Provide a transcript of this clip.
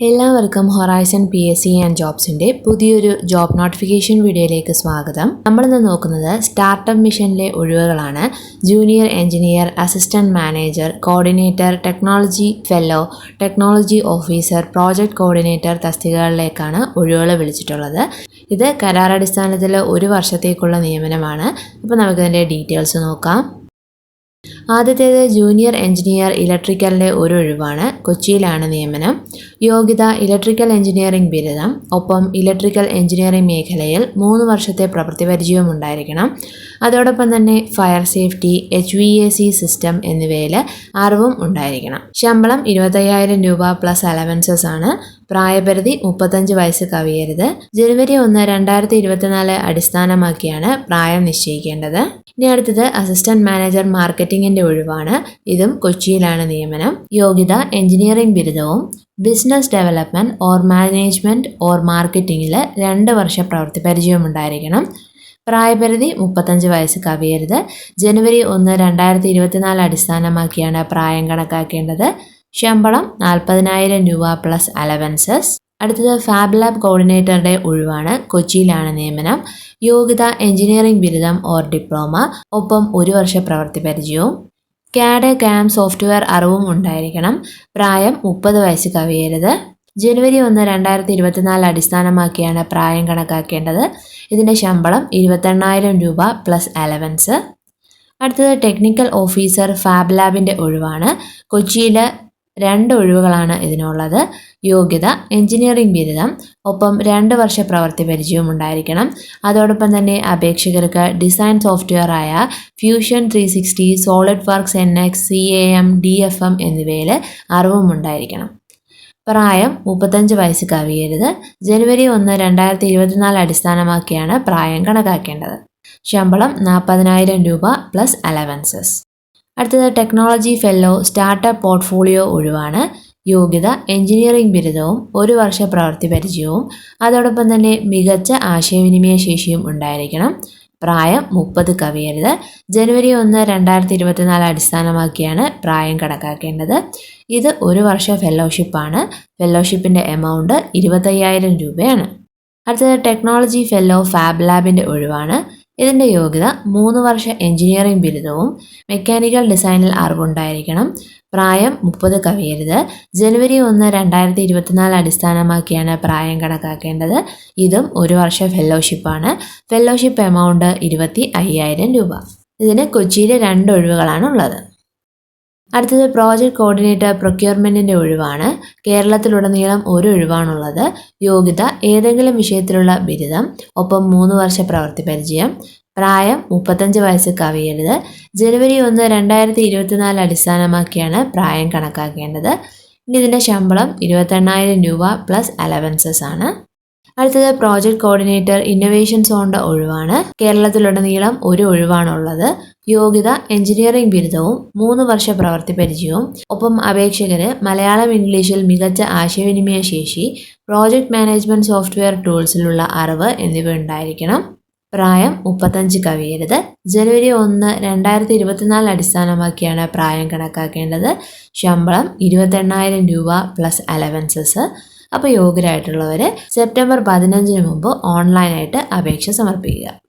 എല്ലാവർക്കും Horizon P S C and ജോബ്സിന്റെ പുതിയൊരു job notification വീഡിയോയിലേക്ക് സ്വാഗതം. നമ്മളിന്ന് നോക്കുന്നത് സ്റ്റാർട്ടപ്പ് മിഷനിലെ ഒഴിവുകളാണ്. Junior engineer assistant manager coordinator technology fellow technology officer project coordinator തസ്തികകളിലേക്കാണ് ഒഴിവുകൾ വിളിച്ചിട്ടുള്ളത്. ഇത് കരാറടിസ്ഥാനത്തിൽ ഒരു വർഷത്തേക്കുള്ള നിയമനമാണ്. അപ്പോൾ നമുക്കതിന്റെ ഡീറ്റെയിൽസ് നോക്കാം. ആദ്യത്തേത് ജൂനിയർ എഞ്ചിനീയർ ഇലക്ട്രിക്കലിന്റെ ഒരു ഒഴിവാണ്. കൊച്ചിയിലാണ് നിയമനം. യോഗ്യത ഇലക്ട്രിക്കൽ എഞ്ചിനീയറിംഗ് ബിരുദം. ഒപ്പം ഇലക്ട്രിക്കൽ എഞ്ചിനീയറിംഗ് മേഖലയിൽ മൂന്ന് വർഷത്തെ പ്രവൃത്തി പരിചയവും ഉണ്ടായിരിക്കണം. അതോടൊപ്പം തന്നെ fire safety H V A C system എന്നിവയിൽ അറിവും ഉണ്ടായിരിക്കണം. ശമ്പളം ഇരുപത്തയ്യായിരം രൂപ പ്ലസ് അലവൻസസ് ആണ്. പ്രായപരിധി മുപ്പത്തഞ്ച് വയസ്സ് കവിയരുത്. ജനുവരി ഒന്ന് രണ്ടായിരത്തി ഇരുപത്തിനാല് അടിസ്ഥാനമാക്കിയാണ് പ്രായം നിശ്ചയിക്കേണ്ടത്. ഇനി അടുത്തത് അസിസ്റ്റന്റ് മാനേജർ മാർക്കറ്റിംഗിന്റെ ഒഴിവാണ്. ഇതും കൊച്ചിയിലാണ് നിയമനം. യോഗ്യത എഞ്ചിനീയറിംഗ് ബിരുദവും. Business development or management or മാർക്കറ്റിംഗിൽ രണ്ട് വർഷ പ്രവൃത്തി പരിചയം ഉണ്ടായിരിക്കണം. പ്രായപരിധി മുപ്പത്തഞ്ച് വയസ്സ് കവിയരുത്. ജനുവരി ഒന്ന് രണ്ടായിരത്തി ഇരുപത്തിനാല് അടിസ്ഥാനമാക്കിയാണ് പ്രായം കണക്കാക്കേണ്ടത്. ശമ്പളം നാൽപ്പതിനായിരം രൂപ പ്ലസ് അലവൻസസ് അടുത്തത് ഫാബ് ലാബ് കോർഡിനേറ്ററുടെ ഒഴിവാണ്. കൊച്ചിയിലാണ് നിയമനം. യോഗ്യത എഞ്ചിനീയറിംഗ് ബിരുദം ഓർ ഡിപ്ലോമ. ഒപ്പം ഒരു വർഷ പ്രവൃത്തി പരിചയവും. ക്യാഡ് ക്യാം സോഫ്റ്റ്വെയർ അറിവും ഉണ്ടായിരിക്കണം. പ്രായം മുപ്പത് വയസ്സ് കവിയരുത്. ജനുവരി ഒന്ന് രണ്ടായിരത്തി ഇരുപത്തിനാല് അടിസ്ഥാനമാക്കിയാണ് പ്രായം കണക്കാക്കേണ്ടത്. ഇതിന്റെ ശമ്പളം ഇരുപത്തെണ്ണായിരം രൂപ പ്ലസ് അലവൻസ് അടുത്തത് ടെക്നിക്കൽ ഓഫീസർ ഫാബ് ലാബിന്റെ ഒഴിവാണ്. കൊച്ചിയിൽ രണ്ട് ഒഴിവുകളാണ് ഇതിനുള്ളത്. യോഗ്യത എഞ്ചിനീയറിംഗ് ബിരുദം ഒപ്പം രണ്ട് വർഷ പ്രവൃത്തി പരിചയവും ഉണ്ടായിരിക്കണം. അതോടൊപ്പം തന്നെ അപേക്ഷകർക്ക് ഡിസൈൻ സോഫ്റ്റ്വെയർ ആയ Fusion three sixty SolidWorks N X C A M D F M എന്നിവയിൽ അറിവും ഉണ്ടായിരിക്കണം. പ്രായം മുപ്പത്തഞ്ച് വയസ്സ് കവിയരുത്. ജനുവരി ഒന്ന് രണ്ടായിരത്തി ഇരുപത്തിനാല് അടിസ്ഥാനമാക്കിയാണ് പ്രായം കണക്കാക്കേണ്ടത്. ശമ്പളം നാൽപ്പതിനായിരം രൂപ പ്ലസ് അലവൻസസ്. അടുത്തത് ടെക്നോളജി ഫെല്ലോ സ്റ്റാർട്ടപ്പ് പോർട്ട്ഫോളിയോ ഒഴിവാണ്. യോഗ്യത എഞ്ചിനീയറിംഗ് ബിരുദവും ഒരു വർഷ പ്രവൃത്തി പരിചയവും അതോടൊപ്പം തന്നെ മികച്ച ആശയവിനിമയ ശേഷിയും ഉണ്ടായിരിക്കണം. പ്രായം മുപ്പത് കവിയരുത്. ജനുവരി ഒന്ന് രണ്ടായിരത്തി ഇരുപത്തിനാല് അടിസ്ഥാനമാക്കിയാണ് പ്രായം കണക്കാക്കേണ്ടത്. ഇത് ഒരു വർഷ ഫെല്ലോഷിപ്പാണ് ഫെല്ലോഷിപ്പിന്റെ എമൗണ്ട് ഇരുപത്തയ്യായിരം രൂപയാണ്. അടുത്തത് ടെക്നോളജി ഫെല്ലോ ഫാബ് ലാബിന്റെ ഒഴിവാണ്. ഇതിന്റെ യോഗ്യത മൂന്ന് വർഷ എഞ്ചിനീയറിംഗ് ബിരുദവും മെക്കാനിക്കൽ ഡിസൈനിൽ അറിവുണ്ടായിരിക്കണം. പ്രായം മുപ്പത് കവിയരുത്. ജനുവരി ഒന്ന് രണ്ടായിരത്തി ഇരുപത്തിനാല് അടിസ്ഥാനമാക്കിയാണ് പ്രായം കണക്കാക്കേണ്ടത്. ഇതും ഒരു വർഷ ഫെല്ലോഷിപ്പാണ് ഫെല്ലോഷിപ്പ് എമൗണ്ട് ഇരുപത്തി അയ്യായിരം രൂപ. ഇതിന് കൊച്ചിയിലെ രണ്ട് ഒഴിവുകളാണ് ഉള്ളത് അടുത്തത് പ്രോജക്റ്റ് കോർഡിനേറ്റർ പ്രൊക്യൂർമെന്റിന്റെ ഒഴിവാണ്. കേരളത്തിലുടനീളം ഒരു ഒഴിവാണുള്ളത്. യോഗ്യത ഏതെങ്കിലും വിഷയത്തിലുള്ള ബിരുദം ഒപ്പം മൂന്ന് വർഷ പ്രവൃത്തി പരിചയം പ്രായം മുപ്പത്തഞ്ച് വയസ്സ് കവിയരുത്. ജനുവരി ഒന്ന് രണ്ടായിരത്തി ഇരുപത്തിനാല് അടിസ്ഥാനമാക്കിയാണ് പ്രായം കണക്കാക്കേണ്ടത്. ഇനി ഇതിന്റെ ശമ്പളം ഇരുപത്തെണ്ണായിരം രൂപ പ്ലസ് അലവൻസസ് ആണ്. അടുത്തത് പ്രോജക്ട് കോർഡിനേറ്റർ ഇന്നൊവേഷൻ സോണിന്റെ ഒഴിവാണ്. കേരളത്തിലുടനീളം ഒരു ഒഴിവാണുള്ളത്. യോഗ്യത എഞ്ചിനീയറിംഗ് ബിരുദവും മൂന്ന് വർഷ പ്രവൃത്തി പരിചയവും. ഒപ്പം അപേക്ഷകര് മലയാളം ഇംഗ്ലീഷിൽ മികച്ച ആശയവിനിമയ ശേഷി പ്രോജക്ട് മാനേജ്മെന്റ് സോഫ്റ്റ്വെയർ ടൂൾസിലുള്ള അറിവ് എന്നിവ ഉണ്ടായിരിക്കണം. പ്രായം മുപ്പത്തഞ്ച് കവിയരുത്. ജനുവരി ഒന്ന് രണ്ടായിരത്തി ഇരുപത്തിനാല് അടിസ്ഥാനമാക്കിയാണ് പ്രായം കണക്കാക്കേണ്ടത്. ശമ്പളം ഇരുപത്തെണ്ണായിരം രൂപ പ്ലസ് അലവൻസസ് അപ്പോൾ യോഗ്യരായിട്ടുള്ളവർ സെപ്റ്റംബർ പതിനഞ്ചിന് മുമ്പ് ഓൺലൈനായിട്ട് അപേക്ഷ സമർപ്പിക്കുക.